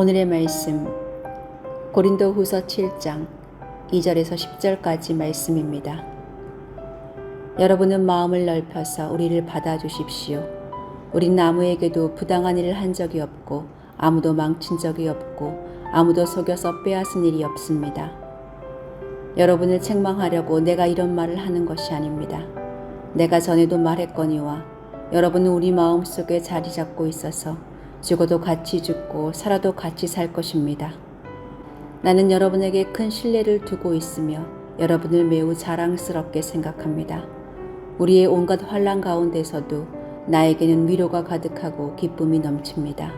오늘의 말씀 고린도 후서 7장 2절에서 10절까지 말씀입니다. 여러분은 마음을 넓혀서 우리를 받아주십시오. 우린 아무에게도 부당한 일을 한 적이 없고 아무도 망친 적이 없고 아무도 속여서 빼앗은 일이 없습니다. 여러분을 책망하려고 내가 이런 말을 하는 것이 아닙니다. 내가 전에도 말했거니와 여러분은 우리 마음 속에 자리 잡고 있어서 죽어도 같이 죽고 살아도 같이 살 것입니다. 나는 여러분에게 큰 신뢰를 두고 있으며 여러분을 매우 자랑스럽게 생각합니다. 우리의 온갖 환란 가운데서도 나에게는 위로가 가득하고 기쁨이 넘칩니다.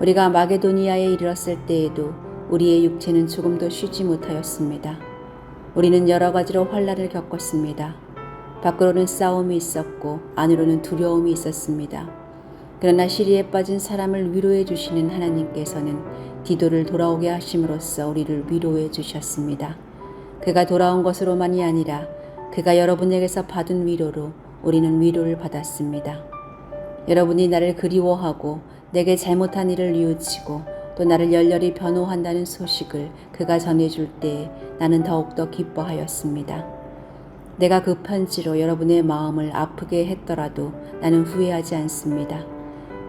우리가 마게도니아에 이르렀을 때에도 우리의 육체는 조금도 쉬지 못하였습니다. 우리는 여러 가지로 환란을 겪었습니다. 밖으로는 싸움이 있었고 안으로는 두려움이 있었습니다. 그러나 시리에 빠진 사람을 위로해 주시는 하나님께서는 디도를 돌아오게 하심으로써 우리를 위로해 주셨습니다. 그가 돌아온 것으로만이 아니라 그가 여러분에게서 받은 위로로 우리는 위로를 받았습니다. 여러분이 나를 그리워하고 내게 잘못한 일을 뉘우치고 또 나를 열렬히 변호한다는 소식을 그가 전해줄 때에 나는 더욱더 기뻐하였습니다. 내가 그 편지로 여러분의 마음을 아프게 했더라도 나는 후회하지 않습니다.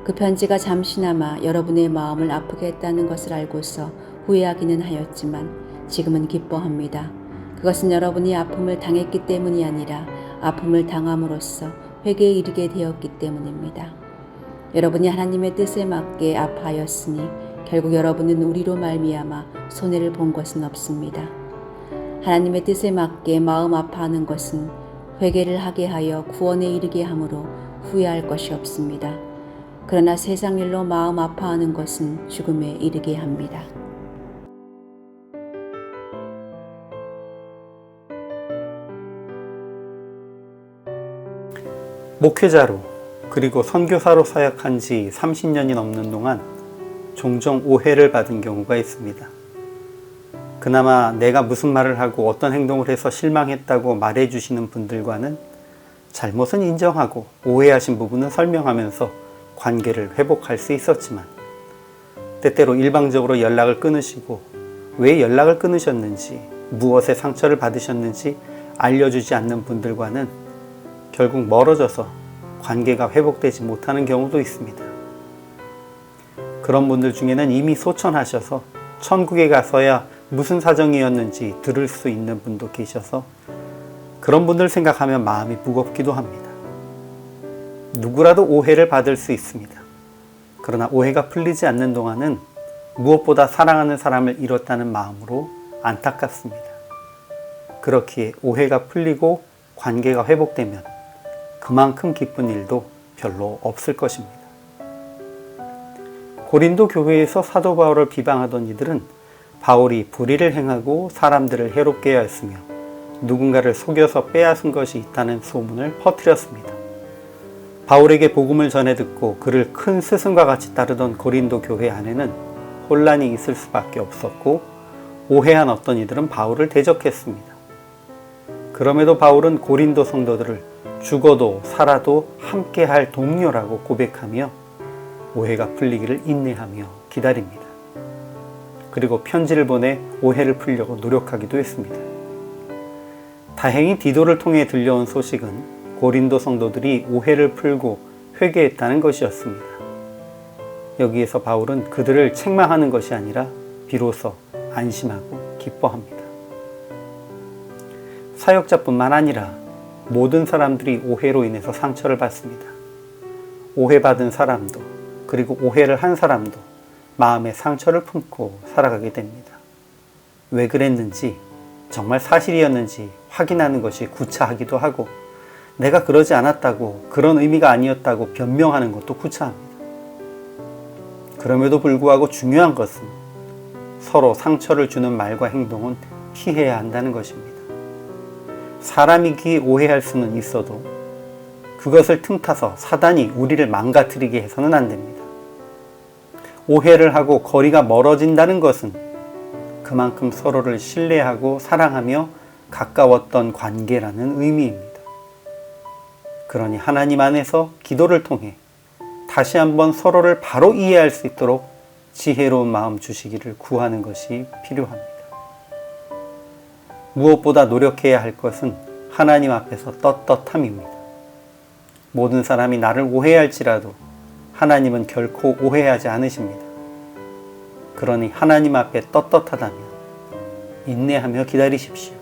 그 편지가 잠시나마 여러분의 마음을 아프게 했다는 것을 알고서 후회하기는 하였지만 지금은 기뻐합니다. 그것은 여러분이 아픔을 당했기 때문이 아니라 아픔을 당함으로써 회개에 이르게 되었기 때문입니다. 여러분이 하나님의 뜻에 맞게 아파하였으니 결국 여러분은 우리로 말미암아 손해를 본 것은 없습니다. 하나님의 뜻에 맞게 마음 아파하는 것은 회개를 하게 하여 구원에 이르게 함으로 후회할 것이 없습니다. 그러나 세상 일로 마음 아파하는 것은 죽음에 이르게 합니다. 목회자로 그리고 선교사로 사역한 지 30년이 넘는 동안 종종 오해를 받은 경우가 있습니다. 그나마 내가 무슨 말을 하고 어떤 행동을 해서 실망했다고 말해 주시는 분들과는 잘못은 인정하고 오해하신 부분은 설명하면서 관계를 회복할 수 있었지만 때때로 일방적으로 연락을 끊으시고 왜 연락을 끊으셨는지 무엇에 상처를 받으셨는지 알려주지 않는 분들과는 결국 멀어져서 관계가 회복되지 못하는 경우도 있습니다. 그런 분들 중에는 이미 소천하셔서 천국에 가서야 무슨 사정이었는지 들을 수 있는 분도 계셔서 그런 분들 생각하면 마음이 무겁기도 합니다. 누구라도 오해를 받을 수 있습니다. 그러나 오해가 풀리지 않는 동안은 무엇보다 사랑하는 사람을 잃었다는 마음으로 안타깝습니다. 그렇기에 오해가 풀리고 관계가 회복되면 그만큼 기쁜 일도 별로 없을 것입니다. 고린도 교회에서 사도 바울을 비방하던 이들은 바울이 불의를 행하고 사람들을 해롭게 하였으며 누군가를 속여서 빼앗은 것이 있다는 소문을 퍼뜨렸습니다. 바울에게 복음을 전해 듣고 그를 큰 스승과 같이 따르던 고린도 교회 안에는 혼란이 있을 수밖에 없었고 오해한 어떤 이들은 바울을 대적했습니다. 그럼에도 바울은 고린도 성도들을 죽어도 살아도 함께할 동료라고 고백하며 오해가 풀리기를 인내하며 기다립니다. 그리고 편지를 보내 오해를 풀려고 노력하기도 했습니다. 다행히 디도를 통해 들려온 소식은 고린도 성도들이 오해를 풀고 회개했다는 것이었습니다. 여기에서 바울은 그들을 책망하는 것이 아니라 비로소 안심하고 기뻐합니다. 사역자뿐만 아니라 모든 사람들이 오해로 인해서 상처를 받습니다. 오해받은 사람도 그리고 오해를 한 사람도 마음에 상처를 품고 살아가게 됩니다. 왜 그랬는지 정말 사실이었는지 확인하는 것이 구차하기도 하고 내가 그러지 않았다고 그런 의미가 아니었다고 변명하는 것도 구차합니다. 그럼에도 불구하고 중요한 것은 서로 상처를 주는 말과 행동은 피해야 한다는 것입니다. 사람이기 오해할 수는 있어도 그것을 틈타서 사단이 우리를 망가뜨리게 해서는 안 됩니다. 오해를 하고 거리가 멀어진다는 것은 그만큼 서로를 신뢰하고 사랑하며 가까웠던 관계라는 의미입니다. 그러니 하나님 안에서 기도를 통해 다시 한번 서로를 바로 이해할 수 있도록 지혜로운 마음 주시기를 구하는 것이 필요합니다. 무엇보다 노력해야 할 것은 하나님 앞에서 떳떳함입니다. 모든 사람이 나를 오해할지라도 하나님은 결코 오해하지 않으십니다. 그러니 하나님 앞에 떳떳하다면 인내하며 기다리십시오.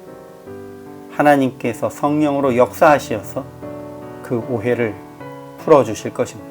하나님께서 성령으로 역사하시어서 그 오해를 풀어주실 것입니다.